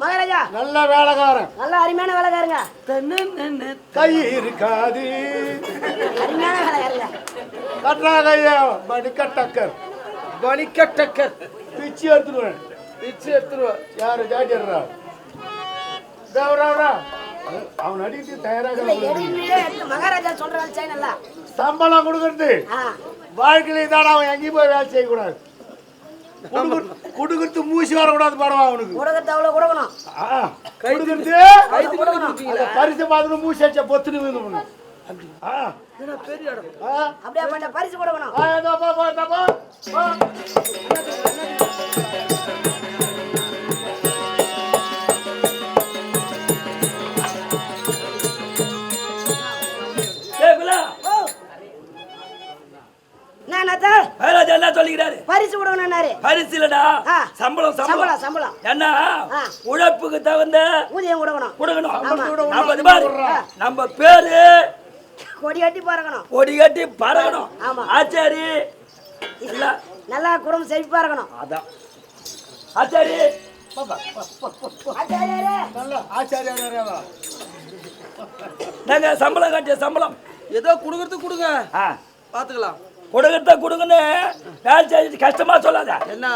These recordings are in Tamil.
மகாராஜா. நல்ல வேலைக்காரன். நல்ல அருமையான வேலைக்காரங்க. கை இருக்காது அருமையான வேலைக்காரங்க. கட்டா கைய. மணிக்கட்டக்கர். வணிகட்டக்கர் பிச்சு எடுத்துருவேன். பிச்சு எடுத்துருவேன். யாரு ஜாட்டிடுறா தேவராவரா? அவன் அடிக்கிட்டு தயாராக மகாராஜா சொல்ற வேலை செய்யணும்ல. சம்பளம் கொடுக்கறது. வாழ்க்கையில தான் அவன் எங்கேயும் போய் வேலை செய்யக்கூடாது. குடுக்குறது மூசி வரக்கூடாது படம் அவனுக்கு உலகத்தை அவ்வளவு கொடுக்கணும். குடுக்குறது பரிசு பார்த்துட்டு மூசி வச்ச பொத்துன்னு விழுந்து அப்படியே பரிசு கொடுக்கணும் கொடுக்கணும்னாரு பரிசு இல்லடா ஆ. சம்பளம் சம்பளம். சம்பளம் என்ன. உழைப்புக்கு தகுந்த ஊதியம் கொடுக்கணும். கொடுக்கணும். நம்ம இது பாரு நம்ம பேரு கொடி கட்டி பறக்கணும். கொடி கட்டி பறக்கணும். ஆமா. ஆச்சாரி. இல்ல நல்லா. குடும்பம் செழிப்பா இருக்கணும் அதான். ஆச்சாரி. நாங்க சம்பளம் கட்டிய சம்பளம். ஏதோ கொடுக்கறது கொடுங்க. ஆ. பாத்துக்கலாம். கொடுக்கறத கொடுங்கன்னு வேலை செஞ்சு கஷ்டமா சொல்லாத. என்ன.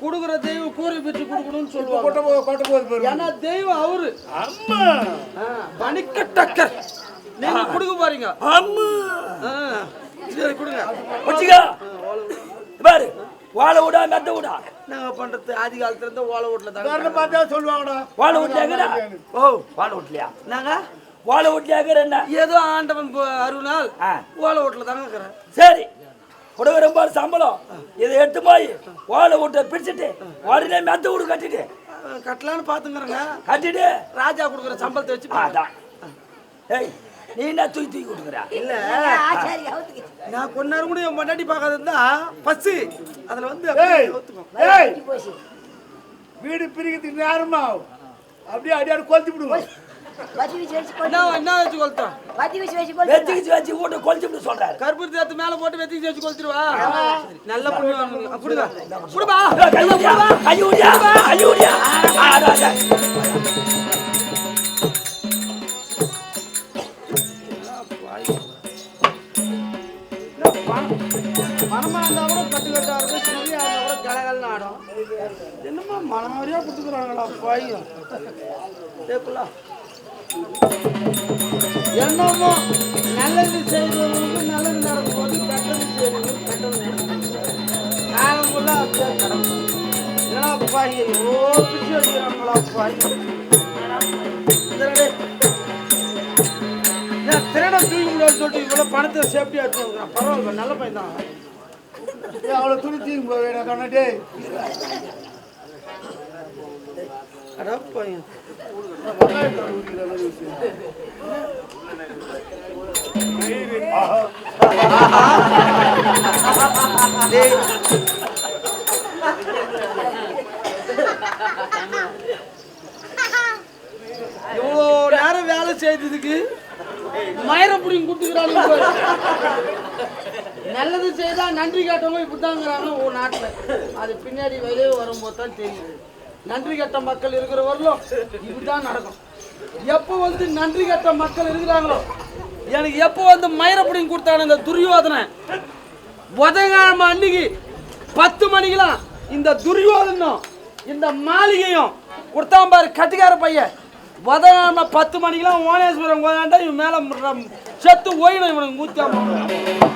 குடுக்குற தெய்வம் கூறி பெற்று கொடுக்கணும்னு சொல்லுவாங்க. கொட்ட போ கொட்ட போகுது பாரு. ஏன்னா தெய்வம் அவரு. அம்மா. வணிகட்டக்கர் நீங்க கொடுக்க போறீங்க. அம்மா. சரி கொடுங்க. வச்சுக்க. பாரு வாழை விடா மெத்த விடா. நாங்க பண்றது ஆதி காலத்துல இருந்து ஓலை வீட்டுல வேற தாங்க பார்த்தா சொல்லுவாங்கடா. வாழை விட்லியாக்குறா ஓ வாழை விட்லியா நாங்க? வாழை விட்லியாக்குற என்ன ஏதோ ஆண்டவன் ப- அருளால் ஆ. ஓலை வீட்டுல தாங்க இருக்கிறேன். சரி. கொடுக்குற பாரு சம்பளம். இதை எடுத்து போய் வாழை விட்ட பிடிச்சிட்டு உடனே மெத்த விடு கட்டிட்டு. கட்டலான்னு பாத்துங்கிறேங்க. கட்டிட்டு. ராஜா கொடுக்குற சம்பளத்தை வச்சு. அதான். ஏய் நீ என்ன தூக்கி தூக்கி கொடுக்குற? இல்ல. நான் கொஞ்ச நேரம் கூட என் பொண்டாட்டி பார்க்காத இருந்தா பஸ் அதுல வந்து. வீடு பிரிக்கிறதுக்கு நேரமா ஆகும். அப்படியே அடியாடு கொளுத்தி விடுவோம். என்ன வச்சு கொளுத்தோம் வத்தி வச்சு வீட்டை கொலிச்சுட்டு சொல்றாரு. கருப்பு தேத்து மேல போட்டு வெத்தி வச்சு கொளுத்திடுவா? சரி, நல்ல புண்ணியம். கொடுங்க கொடுப்பா மனமா இருந்தா கூட கட்டு கட்டா இருக்கும் சிறியா இருந்தா கூட கலகலன்னு ஆடும் என்னமா மனம் மாதிரியா கொடுத்துக்கிறாங்களா பாயும் கேட்கலாம் என்னமோ நல்லது செய்தவங்களுக்கு நல்லது நடக்கும்போது கெட்டது செய்யறவங்களுக்கு கெட்டது நடக்கும் காலம் ஃபுல்லா அப்படியே கிடக்கும். என்னடா பாய் எவ்வளோ பிடிச்சி அடிக்கிறாங்களா பாய் திருட தூக்கி முடியாது சொல்லிட்டு இவ்வளோ பணத்தை சேஃப்டியாக எடுத்து பரவாயில்ல நல்ல பையன் தான். ஏய், அவ்வளவு துணி தூக்கி போவேடா கண்ணாடி. இவ்வளோ நேரம் வேலை செய்ததுக்கு மயிரம் பிடிங்க கொடுத்துக்கிறாங்க நல்லது செய்தா நன்றி கேட்டவங்க இப்படிதாங்கிறாங்க ஓ நாட்டில். அது பின்னாடி வெளியே வரும்போது தான் தெரியுது. நன்றி கெட்ட மக்கள் இருக்கிற வரலும் இப்படிதான் நடக்கும். எப்போ வந்து நன்றி கெட்ட மக்கள் இருக்கிறாங்களோ? எனக்கு எப்போ வந்து மயிரப்படியும் கொடுத்தாங்க இந்த துரியோதனை? உதயகாலம் அன்னைக்கு பத்து மணிக்கெல்லாம் இந்த துரியோதனும் இந்த மாளிகையும் கொடுத்தான் பாரு கட்டிக்கார பையன். உதயகாலம் பத்து மணிக்கெல்லாம் ஓனேஸ்வரம் கோதாண்டா இவன் மேலே செத்து ஓயிடும் இவனுக்கு மூத்தாம